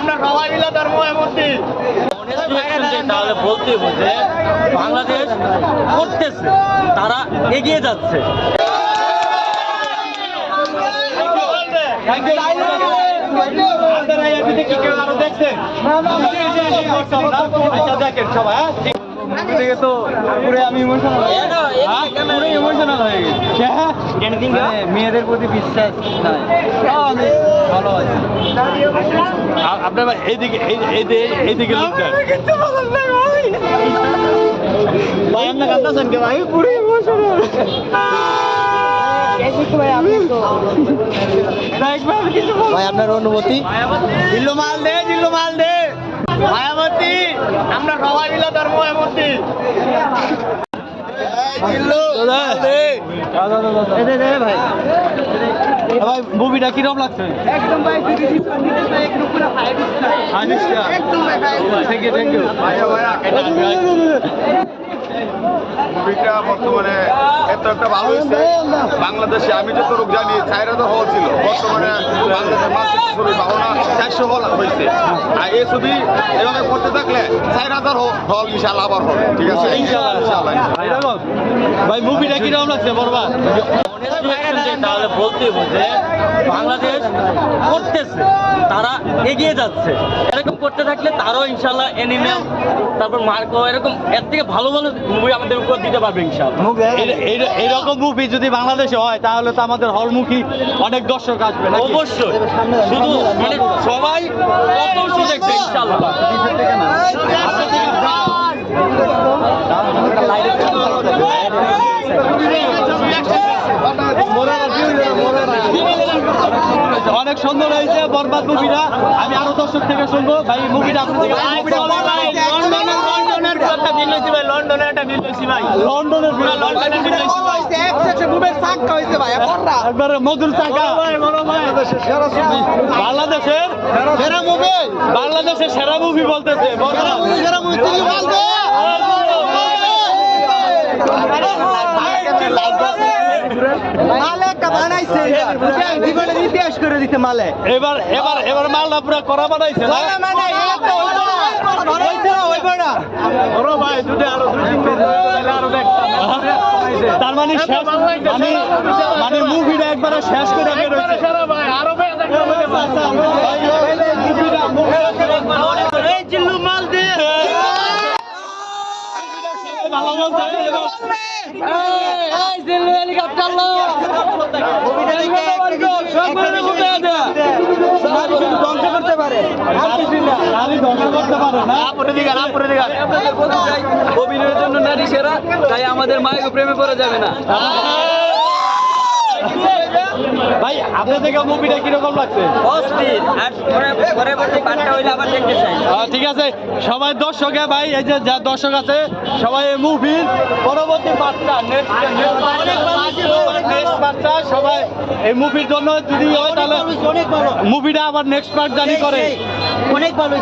আমরা সবাই মিলে ধর্ম এমনটি তাহলে বলতে যে বাংলাদেশ করতেছে তারা এগিয়ে যাচ্ছে। আপনারা এই ভিডিও কি কেউ আরও দেখছেন? আচ্ছা দেখেন সবাই হ্যাঁ? তো পুরো আমি ইমোশনাল পুরো ইমোশনাল হয়ে গেছি। মেয়েদের প্রতি বিশ্বাস নাই। ভালো আছি। আপনার এইদিকে এই- এই- এইদিকে লোক ভাই। আপনার কান্দাছেন কে ভাই? পুরো ইমোশনাল ভাই আপনার অনুভূতি জিল্লু মাল দে জিল্লু মাল দে মায়াবতী আমরা সবাই মিলে ধর্ম এমনটি জিল্লু মাল দে ভাই ভাই মুভিটা কীরকম লাগছে একদম ভাই একদম থ্যাংক ইউ থ্যাংক ইউ মুভিটা বর্তমানে এত একটা ভালো হয়েছে। বাংলাদেশে আমি যতটুকু জানি চাইরাতে হল ছিল। বর্তমানে বাংলাদেশের মানসিক ছবি ভাবনা চারশো হল হয়েছে। আর এই ছবি এভাবে করতে থাকলে চার হাজার হল ইনশাল্লাহ আবার হবে। ঠিক আছে। ইনশাল্লাহ ভাই মুভিটা কীরকম লাগছে বরবাদ তাহলে বলতে যে বাংলাদেশ করতেছে তারা এগিয়ে যাচ্ছে। এরকম করতে থাকলে তারাও ইনশাল্লাহ এনিমেল তারপর মার্কো এরকম এর থেকে ভালো ভালো মুভি আমাদের উপর দিতে পারবে ইনশাল্লাহ এইরকম মুভি যদি বাংলাদেশে হয় তাহলে তো আমাদের হলমুখী অনেক দর্শক আসবে? অবশ্যই। শুধু মানে সবাই কত দেখবে ইনশাল্লাহ অনেক সুন্দর হয়েছে বরবাদ মুভিটা। আমি আরও দর্শক থেকে শুনব। ভাই মুভিটা আপনি থেকে লন্ডনের কথা বিল হয়েছে ভাই লন্ডনের একটা বিল হয়েছে ভাই। লন্ডনের হয়েছে। ভাই একবারে মধুর চাকা। বাংলাদেশের সেরা মুভি বাংলাদেশের সেরা মুভি বলতেছে সেরা মুভি তুমি বলতে মালে একটা বানাইছে জীবনের ইতিহাস করে দিতে মালে এবার এবার এবার মালটা পুরো করা বানাইছে তার মানে মানে মুভিটা একবারে শেষ করে আরও এই জিল্লু মাল দে ভালো বলছে অভিনয়ের জন্য নারী সেরা তাই আমাদের মায়ের প্রেমে পড়া যাবে না। ভাই আপনার থেকে মুভিটা কীরকম লাগছে? ঠিক আছে সবাই দর্শকে ভাই এই যে যা দর্শক আছে সবাই এই মুভির পরবর্তী নেক্সট সবাই এই মুভির জন্য যদি হয় তাহলে মুভিটা আবার নেক্সট পার্ট জানি করে। অনেক ভালো